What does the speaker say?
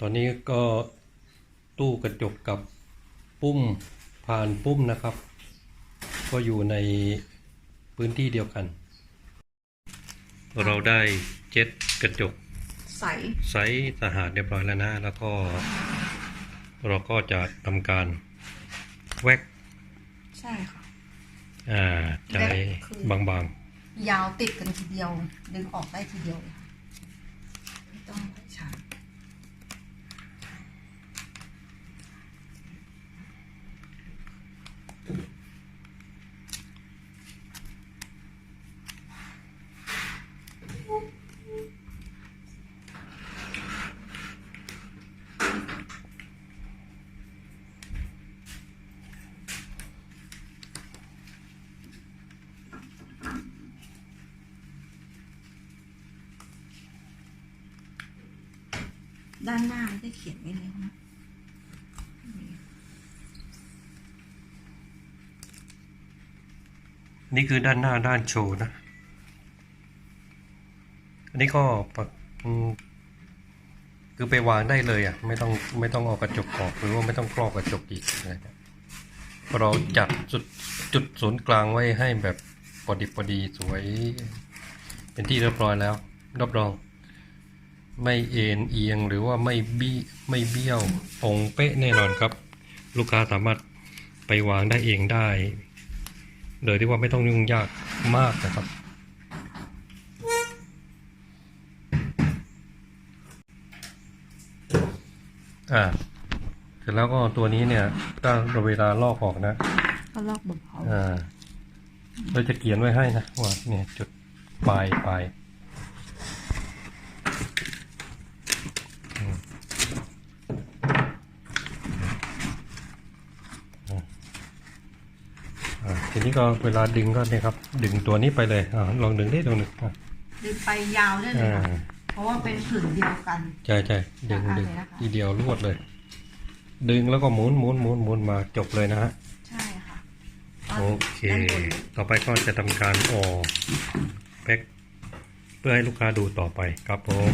ตอนนี้ก็ตู้กระจกกับปุ้มผ่านปุ้มนะครับ ก็อยู่ในพื้นที่เดียวกัน เราได้เจ็ตกระจกใสไซส์ทหารเรียบร้อยแล้วนะ แล้วก็ เราก็จะทำการแว็กใช่ค่ะ อ่าใจแว็กคือ บางยาวติดกันทีเดียว ดึงออกได้ทีเดียวเลยค่ะไม่ต้องใช้ ด้านหน้าไม่ได้เขียนไว้แล้วนะ นี่คือด้านหน้าด้านโชว์นะ อันนี้ก็ปะอืมคือไปวางได้เลยอะ ไม่ต้องไม่ต้องเออกกระจกออกหรือว่าไม่ต้องครอบกระจกอีกนะครับเราจัดจุดจุดศูนย์กลางไว้ให้แบบพอดีพอดีสวย เป็นที่เรียบร้อยแล้วรับรอง ไม่เอ็นเอียงหรือว่าไม่บี้ไม่เบี้ยวตรงเป๊ะแน่นอนครับ ลูกค้าสามารถไปวางได้เองได้ โดยที่ว่าไม่ต้องยุ่งยากมากนะครับ อ่า เสร็จแล้วก็ตัวนี้เนี่ยถ้าเราเวลาลอกออกนะ ก็ลอกเบาอ่าเราจะเขียนไว้ให้นะว่าเนี่ยจุดปลายปลายอืมอ่า ทีนี้ก็เวลาดึงก็เนี่ยครับ ดึงตัวนี้ไปเลยอ่าลองดึงได้ตรงหนึ่งอ่าๆดึงไปยาวได้เลยอ่าค่ะเพราะว่าเป็นผืนเดียวกันใช่ใช่ดึงอ่าดึงเลยนะคะทีเดียวรวดเลย ดึงแล้วก็หมุนหมุนหมุนหมุนมาจบเลยนะฮะใช่ค่ะโอเคด้านบนต่อไปก็จะทำการออกแพ็คเพื่อให้ลูกค้าดูต่อไปครับผม